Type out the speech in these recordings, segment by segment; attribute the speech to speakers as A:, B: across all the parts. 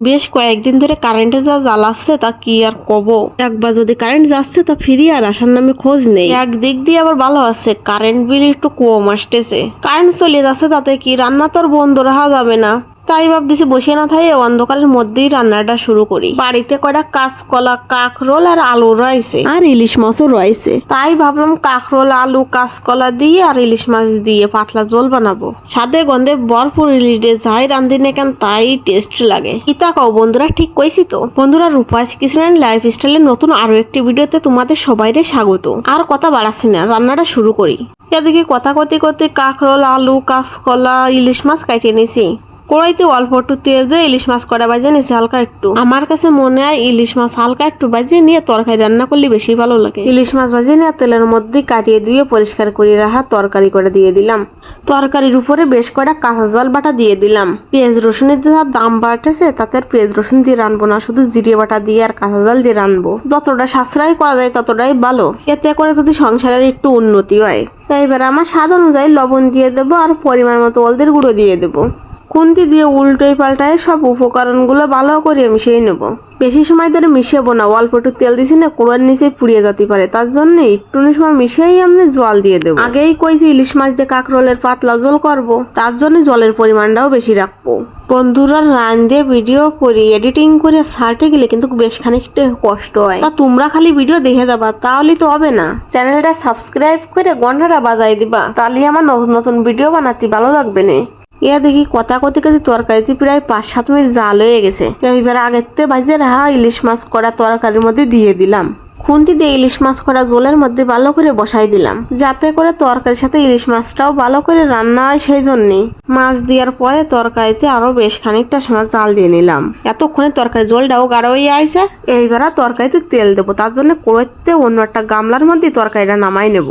A: বেশ কয়েকদিন ধরে কারেন্টে যা জ্বালাচ্ছে তা কি আর কব একবার যদি কারেন্ট যাচ্ছে তা ফিরিয়ে আর আসার নামে খোঁজ নেই। একদিক দিয়ে আবার ভালো আছে কারেন্ট বিল একটু কম আসতেছে। কারেন্ট চলে যাচ্ছে তাতে কি? রান্না তো আর বন্ধ রাখা যাবে না। তাই ভাবতেছি বসে না থাই অন্ধকারের মধ্যেই রান্নাটা শুরু করি। বাড়িতে কয়টা কাঁচকলা কাঁকরোল আর আলু রয়েছে। আর ইলিশ মাছও রয়েছে। তাই ভাবলাম কাঁকরোল আলু কাঁচকলা দিয়ে আর ইলিশ মাছ দিয়ে পাতলা ঝোল বানাবো। সাদে গন্ধে ভরপুর ইলিশ যাই রান্ধি না কেন তাই টেস্ট লাগে। ইতা কও বন্ধুরা ঠিক কইছি তো? বন্ধুরা রূপাস কিচেন লাইফ স্টাইলের নতুন আরও একটি ভিডিওতে তোমাদের সবাইরে স্বাগত। আর কথা বাড়াচ্ছি না রান্নাটা শুরু করি। এদিকে কথা কতে কতে কাঁকরোল আলু কাঁচকলা ইলিশ মাছ কাটিয়ে নিয়েছি কড়াইতে অল্প একটু তেল দিয়ে ইলিশ মাছ কড়া বাজে নিয়েছি, হালকা একটু। আমার কাছে মনে হয় ইলিশ মাছ হালকা একটু বাজিয়ে নিয়ে তরকারি রান্না করলে বেশি ভালো লাগে। ইলিশ মাছ বাজিয়ে নিয়ে তেলের মধ্যে কাটিয়ে দিয়ে পরিষ্কার করে রাখা তরকারি করে দিয়ে দিলাম। তরকারির উপরে বেশ কয়টা কাঁচা জল বাটা দিয়ে দিলাম। পেঁয়াজ রসুনের যা দাম বাড়তেছে, তাতে আর পেঁয়াজ রসুন দিয়ে রানবো না, শুধু জিরে বাটা দিয়ে আর কাঁচা জল দিয়ে রানবো। যতটা সাশ্রয় করা যায়, ততটাই ভালো। এতে করে যদি সংসারের একটু উন্নতি হয়। তাই এবার আমার স্বাদ অনুযায়ী লবণ দিয়ে দেবো আর পরিমাণ মতো হলদের গুঁড়ো দিয়ে দেবো। খুন্তি দিয়ে উল্টোই পাল্টায় সব উপকরণগুলো ভালো করে মিশিয়ে নেব। বেশি সময় ধরে মিশাবো না, অল্প একটু তেল দিছি না, কুড়ার নিচে পুড়িয়ে যেতে পারে। তার জন্য একটু সময় মিশিয়েই আমি জল দিয়ে দেবো। আগেই কইছি ইলিশ মাছ দিয়ে কাঁকরোলের পাতলা জল করব, তার জন্য জলের পরিমাণটাও বেশি রাখব। বন্ধুরা, রান দিয়ে ভিডিও করি এডিটিং করে সার্টে গেলে কিন্তু বেশ খানিকটা কষ্ট হয়। তা তোমরা খালি ভিডিও দেখে যাবা, তাহলে তো হবে না। চ্যানেলটা সাবস্ক্রাইব করে ঘন্টাটা বাজাই দিবা, তাহলে আমার নতুন নতুন ভিডিও বানাতে ভালো লাগবে না। ইয়া দেখি কথা কথি কথি তরকারিতে প্রায় পাঁচ সাত মিনিট জাল হয়ে গেছে। এইবার আগের থেকে বাজে রাহা ইলিশ মাছ করা তরকারির মধ্যে দিয়ে দিলাম। খুন্তি দিয়ে ইলিশ মাছ করা জলের মধ্যে ভালো করে বসাই দিলাম। যাতে করে তরকারির সাথে ইলিশ মাছটাও ভালো করে রান্না হয় সেই জন্যই মাছ দেওয়ার পরে তরকারিতে আরও বেশ খানিকটা সময় জাল দিয়ে নিলাম। এতক্ষণে তরকারি জলটাও গাঢ় হয়ে আইছে। এইবার তরকারিতে তেল দেবো, তার জন্য কড়াইতে অন্য একটা গামলার মধ্যে তরকারিটা নামাই নেব।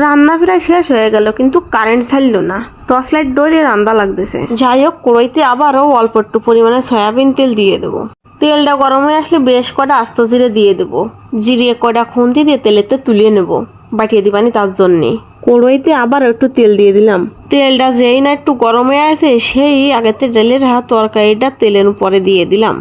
A: রান্না প্রায় শেষ হয়ে গেল, কিন্তু কারেন্ট ছাড়লো না। টর্চ লাইট ডোরে রান্না লাগতেছে। যাই হোক কড়াইতে আবারও অল্প একটু পরিমাণে সয়াবিন তেল দিয়ে দেবো। তেলটা গরম হয়ে আসলে বেশ কটা আস্ত জিরে দিয়ে দেবো। জিরিয়ে কটা খুন্তি দিয়ে তেলেতে তুলিয়ে নেব, বাটিয়ে দিবানি তার জন্যে। কড়াইতে আবার একটু তেল দিয়ে দিলাম। তেলটা যেই না একটু গরম হয়ে আছে, সেই আগেতে ডেলের হাত তরকারিটা তেলের উপরে দিয়ে দিলাম।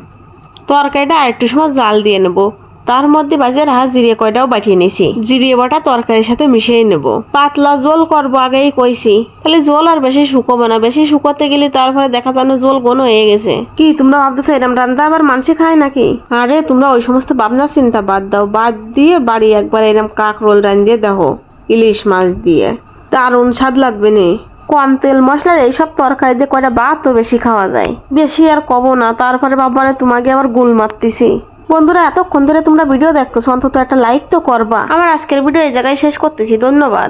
A: তরকারিটা আরেকটু সময় জাল দিয়ে নেব। তার মধ্যে বাজে রাহা জিরিয়ে কয়টাও বাটিয়ে নিছি। জিরিয়ে বাটা তরকারির সাথে মিশিয়ে নেব। পাতলা জল করব আগেই কইছি। তাহলে জল আর বেশি শুকোবে না। বেশি শুকোতে গেলে তারপরে দেখা যাবে জল ঘন হয়ে গেছে। কি, তোমরা ভাবতেছো এরম রান্না আবার মানুষে খায় নাকি? আরে, তোমরা ওই সমস্ত ভাবনা চিন্তা বাদ দাও। বাদ দিয়ে বাড়ি একবার এরম কাক রোল রান্ধিয়ে দেখো। ইলিশ মাছ দিয়ে। দারুণ স্বাদ লাগবে নে। কম তেল মশলার এইসব তরকারি দিয়ে কয়টা ভাত তো বেশি খাওয়া যায়। বেশি আর কব না। তারপরে বাবারে তোমাকে আবার গুল মারতেছি। বন্ধুরা, এতক্ষণ ধরে তোমরা ভিডিও দেখতেছো, অন্তত একটা লাইক তো করবা। আমার আজকের ভিডিও এই জায়গায় শেষ করতেছি, ধন্যবাদ।